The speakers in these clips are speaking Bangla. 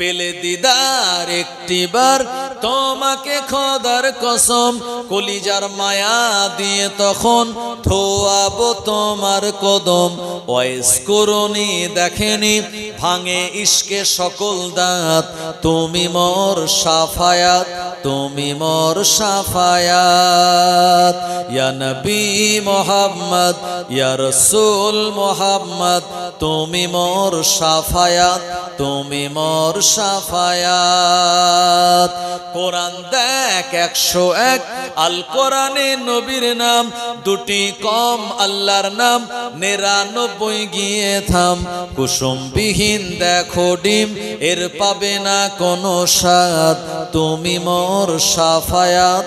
পেলে দিদার একটিবার তোমাকে খোদার কসম, কলিজার মায়া দিয়ে তখন থোয়াবো তোমার কদম। ওয়েস করুনি, দেখেনি, ভাঙে ইশকে সকল দাঁত। তুমি মোর সাফায়াত, তুমি মোর সাফায়াত। ইয়া নবী মোহাম্মদ, ইয়া রসুল মোহাম্মদ, তুমি মোর সাফায়াত। তুমি মোর সাফায়াত। কোরআন দেখ একশো এক, আল কোরআনে নবীর নাম, দুটি কম আল্লাহর নাম, নিরানব্বই গিয়ে থাম। কুসুমবিহীন দেখো ডিম, এর পাবে না কোনো স্বাদ। তুমি মোর সাফায়াত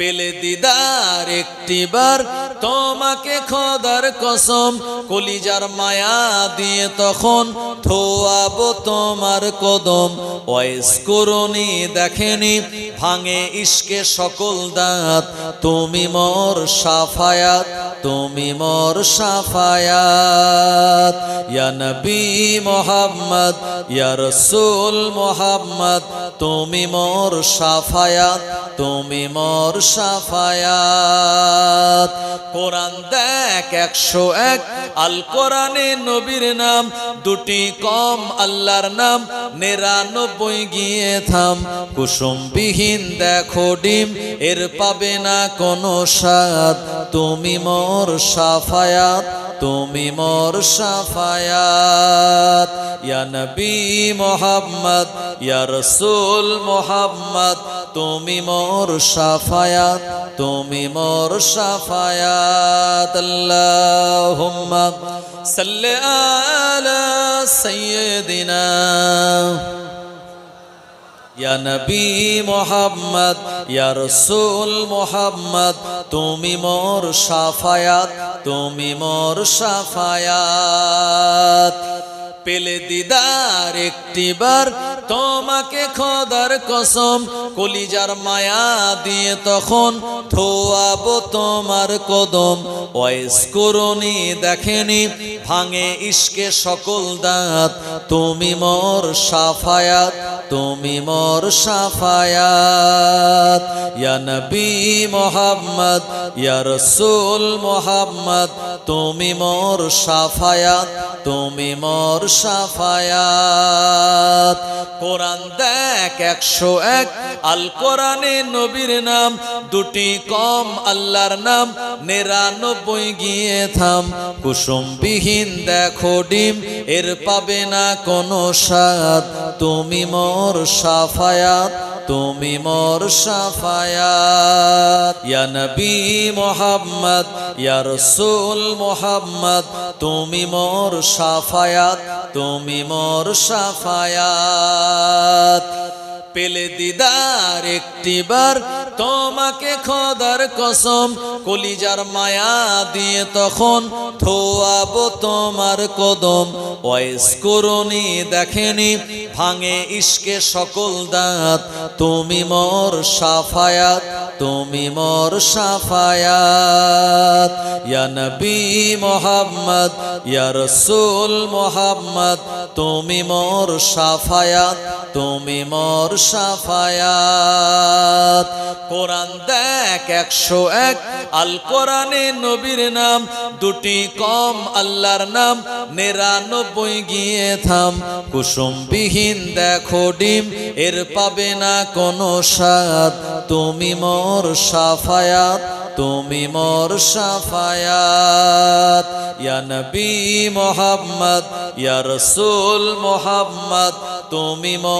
পেলে দিদার একটিবার তোমাকে খদার কসম, কলিজার মায়া দিয়ে তখন থোয়াবো তোমার কদম। ওয়েস করুনি দেখেনি, ভাঙে ইশকে সকল দাঁত। তুমি মোর সাফায়াত, তুমি মোর সাফায়াত। ইয়া নবী মোহাম্মদ, ইয়া রসুল মোহাম্মদ, তুমি মোর সাফায়াত, তুমি মোর সাফায়াত। কোরআন দেখ একশো এক আল কোরআনে নবীর নাম, দুটি কম আল্লাহর নাম, নিরানব্বই গিয়ে থাম। কুসুমবিহীন দেখো ডিম, এর পাবে না কোনো স্বাদ। তুমি মোর সাফায়াত তুমি মোর সাফায়াত। ইয়া নবী মোহাম্মদ, ইয়া রসুল মোহাম্মদ, তুমি মোর সাফায়াত, তুমি মোর সাফায়াত। আল্লাহুম্মা সাল্লি আলা সাইয়্যিদিনা। ইয়া নবী মোহাম্মদ, ইয়া রসুল মোহাম্মদ, তুমি মোর সাফায়াত, তুমি মোর সাফায়াত। পেলে দিদার একটিবার তোমাকে খোদার কসম, কলিজার মায়া দিয়ে তখন থোয়াবো তোমার কদম। ওয়েস করুনি দেখেনি, ভাঙে ইশকে সকল দাঁত। তুমি মোর সাফায়াত, তুমি মোর সাফায়াত। ইয়া মোহাম্মদ, ইয়া রসুল মোহাম্মদ, তুমি মোর সাফায়াত, তুমি মোর সাফায়াত। কোরআন দেখ একশো এক। আল কোরআনে নবীর নাম, দুটি কম আল্লাহর নাম, নিরানব্বই গিয়ে থাম। কুসুমবিহীন দেখো ডিম, এর পাবে না কোনো স্বাদ। তুমি মোর সাফায়াত, তুমি মোর সাফায়াত। ইয়া নবী মোহাম্মদ, ইয়া রসুল মোহাম্মদ, তুমি মোর সাফায়াত, তুমি মোর সাফায়াত। পেলে দিদার একটিবার। তোমাকে খদার কসম, কলিজার মায়া দিয়ে তখন থোয়াবো তোমার কদম। ওয়েস করুনি দেখেনি, ভাঙে ইশকে সকল দাঁত। তুমি মোর সাফায়াত, তুমি মোর সাফায়াত। ইয়া মোহাম্মদ, ইয়া রসুল মোহাম্মদ, তুমি মোর সাফায়াত। তুমি মোর সাফায়াত। কোরআন দেখ একশো এক, আল কোরআনে নবীর নাম, দুটি কম আল্লাহর নাম, নিরানব্বই গিয়ে থাম। কুসুমবিহীন দেখো ডিম, এর পাবে না কোনো স্বাদ। তুমি মোর সাফায়াত, তুমি মোর সাফায়াত। ইয়া নবী মোহাম্মদ, ইয়া রসুল মোহাম্মদ, তুমি মোর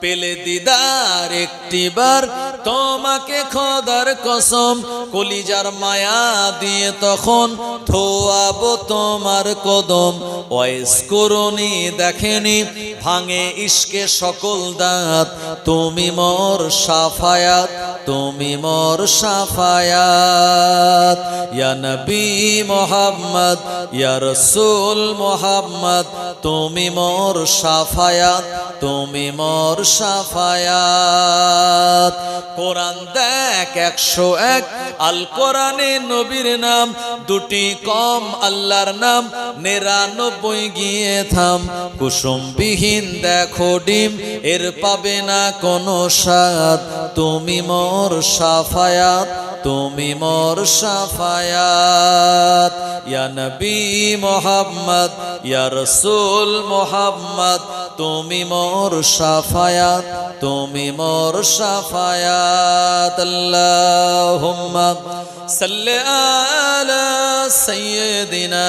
পেলে দিদার একটিবার। তোমাকে খদার কসম, কলিজার মায়া দিয়ে তখন থোয়াবো তোমার কদম। ওয়েস করুনি দেখেনি, ভাঙে ইস্কে সকল দাঁত। তুমি মোর সাফায়াত তুমি মোর সাফায়াত। ইয়া নবী মোহাম্মদ, ইয়া রসুল মোহাম্মদ, তুমি মোর সাফায়াত, তুমি মোর সাফায়াত। কোরআন দেখ একশো এক আল কোরআনে নবীর নাম, দুটি কম আল্লাহর নাম, নিরানব্বই গিয়ে থাম। কুসুমবিহীন দেখো ডিম, এর পাবে না কোনো স্বাদ। তুমি মোর সাফায়াত, তুমি মোর সাফায়াত। ইয়া নবী মোহাম্মদ, ইয়া রসুল মোহাম্মদ, তুমি মোর সাফায়াত, তুমি মোর সাফায়াত। আল্লাহুম্মা সাল্লি আলা সাইয়্যিদিনা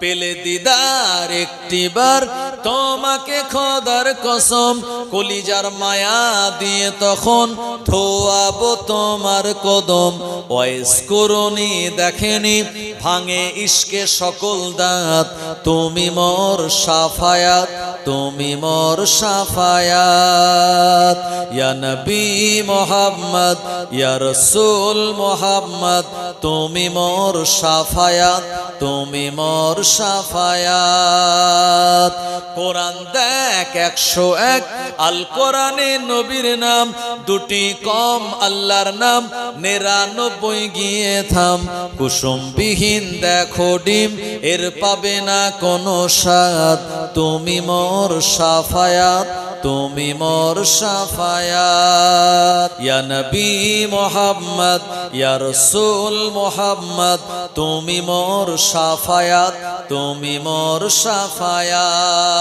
পেলে দিদার একটিবার তোমাকে খদার কসম, কলিজার মায়া দিয়ে তখন থোয়াবো তোমার কদম। ওয়েস করুনি দেখেনি, ভাঙে ইশকে সকল দাঁত। তুমি মোর সাফায়াত, তুমি মোর সাফায়াত। ইয়া নবী মোহাম্মদ, ইয়া রসুল মোহাম্মদ, তুমি মোর সাফায়াত, তুমি মোর সাফায়াত। কোরআন দেখ একশো এক আল কোরআনে নবীর নাম, দুটি কম আল্লাহর নাম, নিরানব্বই গিয়ে থাম। কুসুমবিহীন দেখো ডিম, এর পাবে না কোনো স্বাদ। তুমি মোর সাফায়াত, তুমি মোর সাফায়াত। ইয়া নবী মোহাম্মদ, ইয়া রসুল মোহাম্মদ, তুমি মোর সাফায়াত। তুমি মোর সাফায়াত।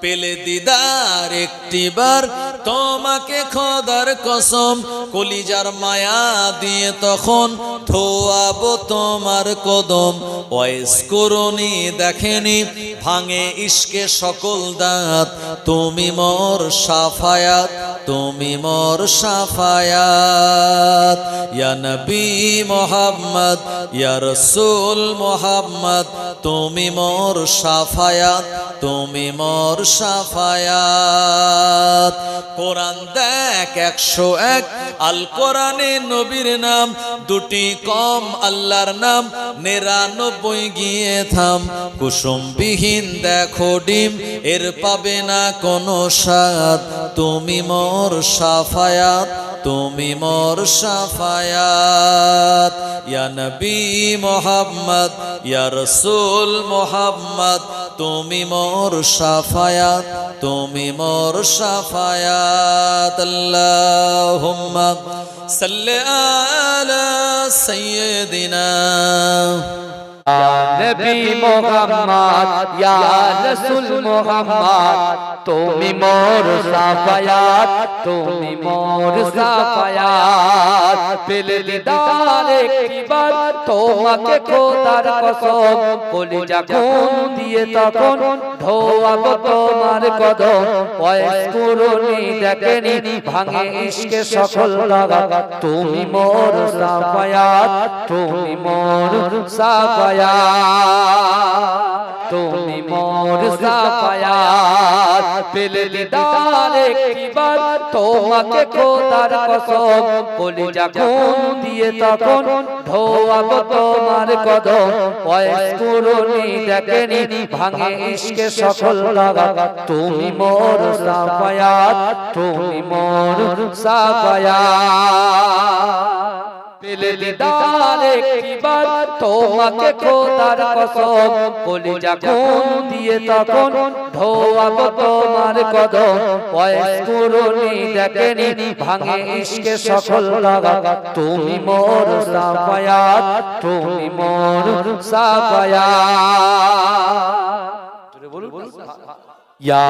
পেলে দিদার একটিবার তোমাকে খোদার কসম, কলিজার মায়া দিয়ে তখন থোয়াবো তোমার কদম। ওয়েস করুনি, দেখেনি, ভাঙে ইশকে সকল দাঁত। তুমি মোর সাফায়াত, তুমি মোর সাফায়াত। ইয়া নবী মোহাম্মদ, ইয়া রসুল মোহাম্মদ, তুমি মোর সাফায়াত, তুমি মোর সাফায়াত। কোরআন দেখ একশো এক আল কোরআনে নবীর নাম, দুটি কম আল্লাহর নাম, নিরানব্বই গিয়ে থাম। কুসুমবিহীন দেখো ডিম, এর পাবে না কোনো স্বাদ। তুমি মোর সাফায়াত তুমি মোর সাফায়াত। ইয়া নবী মোহাম্মদ, ইয়া রসুল মোহাম্মদ, তুমি মোর সাফায়াত, তুমি মোর সাফায়াত। আল্লাহুম্মা সাল্লি আলা নবী মোহাম্মদ ইয়া রাসূল মোহাম্মদ তুমি মোর সাফায়াত তুমি মোর সাফায়াত। পেল দিদার একবার তোমাকে খোদার কসম কলিজা খুন দিয়ে তখন ধোয়াব তোমার কদম। পুরনি দেখেনি ভাঙে সকল লাগা তুমি মোর সাফায়াত তুমি মোর সাফায়াত সাফায়া তুমি মোর সাফায়াত পেলে দিদার একবার তোমাকে খোদার কসম। কলিজা খুন দিয়ে তখন ধোয়াব তোমার কদম। বয়স পুরনি দেখেনি ভাঙে সফল লাগা তুমি মোর তুমি মোর পেলে দিদার একবার তোমাকে খোদার কসম দিয়ে তখন ধোয়াব তোমার কদম। বয়স পুরনি দেখেনি, ভাঙে সফল লাগা তুমি মোর সাফায়াত, তুমি মোর সাফায়াত। ইয়া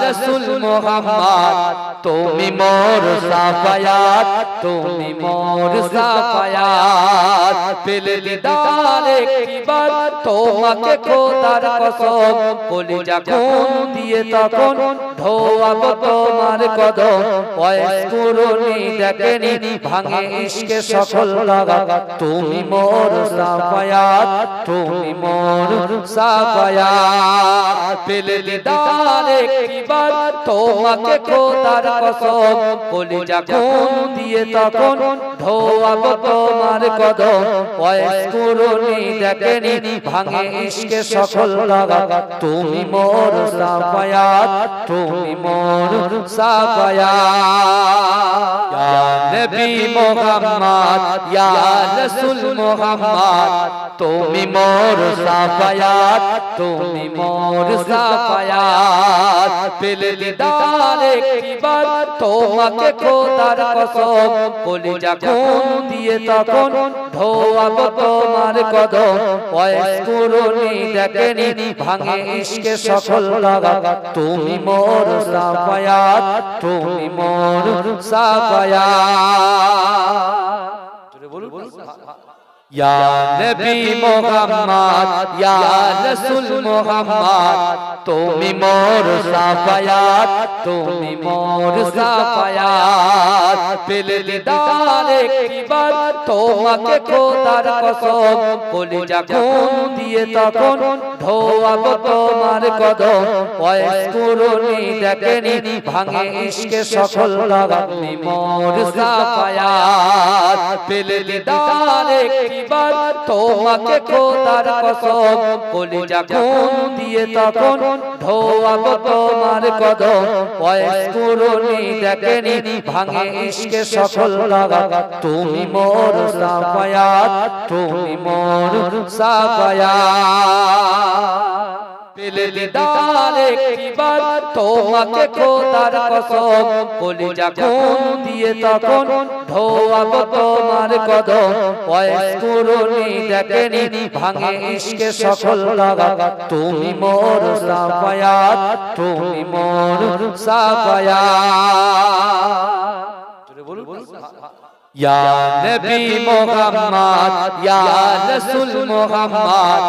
রাসূল মোহাম্মদ তুমি মোর সাফায়াত তুমি মোর সাফায়াত পেলে দিদার একবার তোমাকে খোদার কসম কলিজা খুন দিয়ে তখন ধোয়াব তোমার কদম বয়স পুরনি দেখেনি ভাঙে ইশকে সফল লাগা তুমি মোর সাফায়াত তুমি মোর সাফায়াত পেলে দিদার একবার তোমাকে খোদার কসম, কলিজা খুন দিয়ে তখন ভাঙে লাগা তুমি মোর সাফায়াত, তুমি মোর সাফায়াত। মোহাম্মদ, তুমি মোর সাফায়াত। তুমি মোর সাফায়াত পেলে দিদার একবার তোমাকে খোদার কসম কলিজা খুন দিয়ে তখন ধোয়াব তোমার কদম বয়স পুরনি দেখেনি ভাঙে ইশকে সফল লাগা তুমি মোর সাফায়াত তুমি মোর সাফায়াত ইয়া নবী মোহাম্মদ, ইয়া রাসূল মোহাম্মদ, তুমি মোর সাফায়াত, তুমি মোর সাফায়াত। পেলে দিদার একবার তোমাকে খোদার কসম, কলিজা খুন দিয়ে তখন ধোয়াব তোমার কদম। বয়স পুরনি, দেখেনি, ভাঙে ইশকে সফল লাগা তুমি মোর সাফায়াত। পেলে দিদার একবার তোমাকে খোদার কসম, কলিজা খুন দিয়ে তখন ধোয়াব তোমার কদম। বয়স পুরনি দেখেনি, ভাঙে ইশকে সফল লাগা তুমি মোর সাফায়াত, তুমি মোর সাফায়াত। পেলে দিদার একবার তোমাকে খোদার কসম কলিজা খুন দিয়ে তখন ধোয়াব তোমার কদম। বয়স পুরনি, দেখেনি, ভাঙে ইশকে সফল লাগা তুমি মোর সাফায়াত, তুমি মোর সাফায়াত। ইয়া নবী মোহাম্মদ ইয়া রাসূল মোহাম্মদ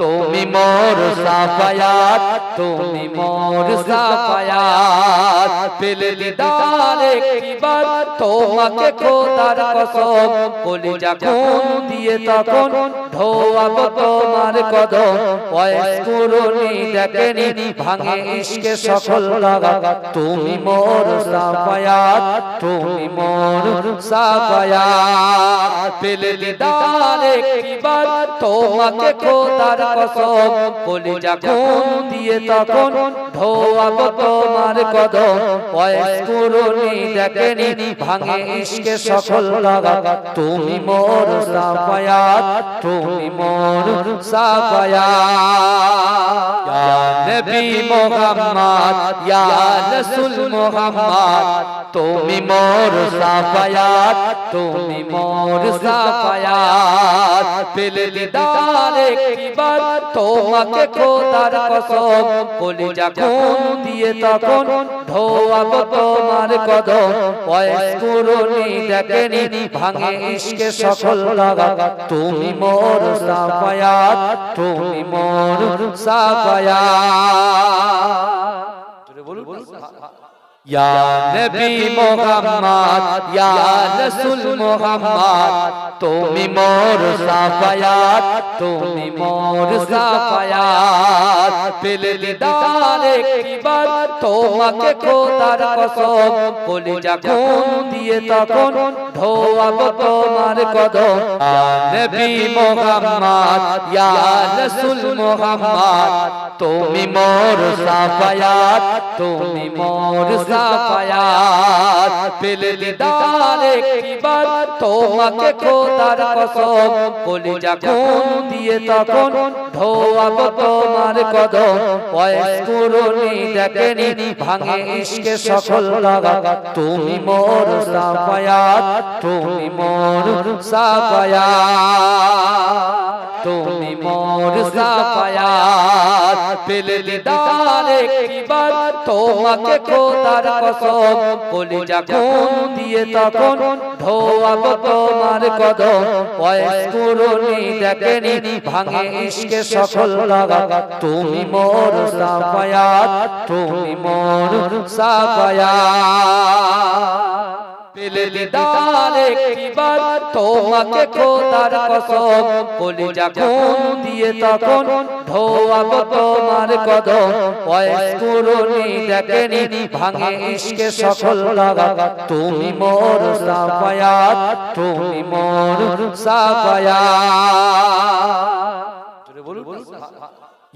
তুমি মোর সাফায়াত তুমি মোর সাফায়াত পেলে দিদার একবার তোমাকে খোদার কসম কলিজা খুন দিয়ে তখন ধোয়াব তোমার কদম বয়স পুরনি দেখেনি, ভাঙে ইশকে সফল লাগা তুমি মোর সাফায়াত, তুমি মোর সাফায়াত। পেলে দিদার একবার তোমাকে খোদার কসম। কলিজা খুন দিয়ে তখন ধোয়াব তোমার কদম। বয়স পুরনি দেখেনি, ভাঙে ইশকে সফল লাগা তুমি মোর সাফায়াত, তুমি মোর সাফায়াত ইয়া নবী মোহাম্মদ তুমি মোর সাফায়াত তুমি মোর সাফায়াত পেলে দিদার একবার তোমাকে খোদার কসম, কলিজা খুন দিয়ে তখন ধোয়াব তোমার কদম। বয়স পুরনি দেখেনি, ভাঙে ইশকে সফল লাগা তুমি মোর সাফায়াত তুমি মোর সাফায়াত ইয়া নবী মোহাম্মদ ইয়া রাসূল মোহাম্মদ তুমি মোর সাফায়াত তুমি মোর সাফায়াত পেলে দিদার একবার তোমাকে খোদার কসম কলিজা খুন দিয়ে তখন ধোয়াব তোমার কদম নবী মোহাম্মদ ইয়া রাসূল মোহাম্মদ তুমি মোর সাফায়াত তুমি মোর সাফায়াত পেলে দিদার একবার তোমাকে খোদার কসম, কলিজা খুন দিয়ে তখন ধোয়াব তোমার কদম। বয়স কুরুনি দেখেনি, ভাঙে ইশকে সকল লাগা তুমি মোর সাফায়াত, তুমি মোর সাফায়াত, তুমি মোর সাফায়াত পেলে দিদার একবার তোমাকে খোদার কসম কলিজা খুন দিয়ে তখন ধোয়াব তোমার কদম বয়স কুরুনি দেখেনি, ভাঙে ইশকে সকল লাগা তুমি মোর সাফায়াত, তুমি মোর সাফায়াত। পেলে দিদার একবার তোমাকে খোদার কসম কলিজা খুন দিয়ে তখন ধোয়াব তোমার কদম, বয়স কুরুনি দেখেনি, ভাঙে ইশকে সকল লাগা তুমি মোর সাফায়াত, তুমি মোর সাফায়াত।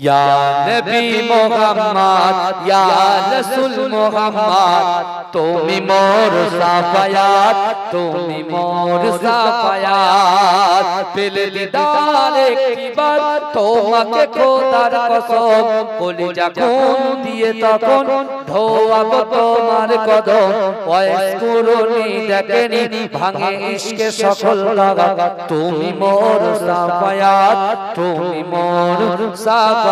ইয়া নবী মোহাম্মদ ইয়া রাসূল মোহাম্মদ তুমি মোর সাফায়াত তুমি মোর সাফায়াত পেলে দিদার একবার তোমাকে খোদার কসম কলিজা খুন দিয়ে তখন ধোয়াব তোমার কদম বয়স কুরুনি দেখেনি ভাঙে ইশকে সকল লাগা তুমি মোর সাফায়াত তুমি মোর সাফায়াত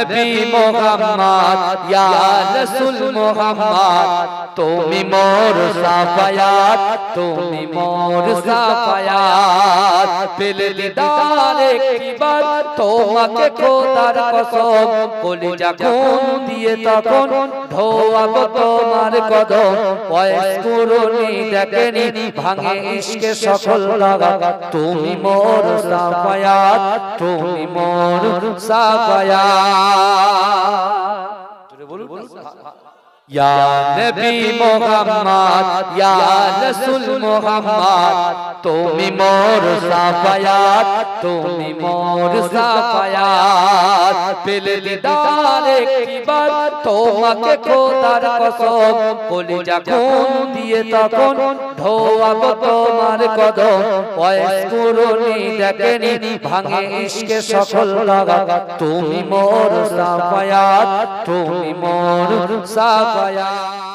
নবী মোহাম্মদ, ইয়া রাসূল মোহাম্মদ, তুমি মোর সাফায়াত, তুমি মোর সাফায়াত। পেলে দিদার একবার তোমাকে খোদার কসম, কলিজা খুন দিয়ে তখন ধোয়াব তোমার কদম। বয়স কুরুনি দেখেনি, ভাঙে ইশকে সকল লাগা তুমি মোর সাফায়াত, তুমি মোর সাফায়াত। বলুন ইয়া নবী মোহাম্মদ ইয়া রাসূল মোহাম্মদ তুমি মোর সাফায়াত তুমি মোর সাফায়াত পেলে দিদার একবার তোমাকে খোদার কসম কলিজা খুন দিয়ে তখন ধোয়াব তোমার কদম বয়স কুরুনি দেখেনি ভাঙে ইশকে সকল লাগা তুমি মোর সাফায়াত তুমি মোর সাফায়াত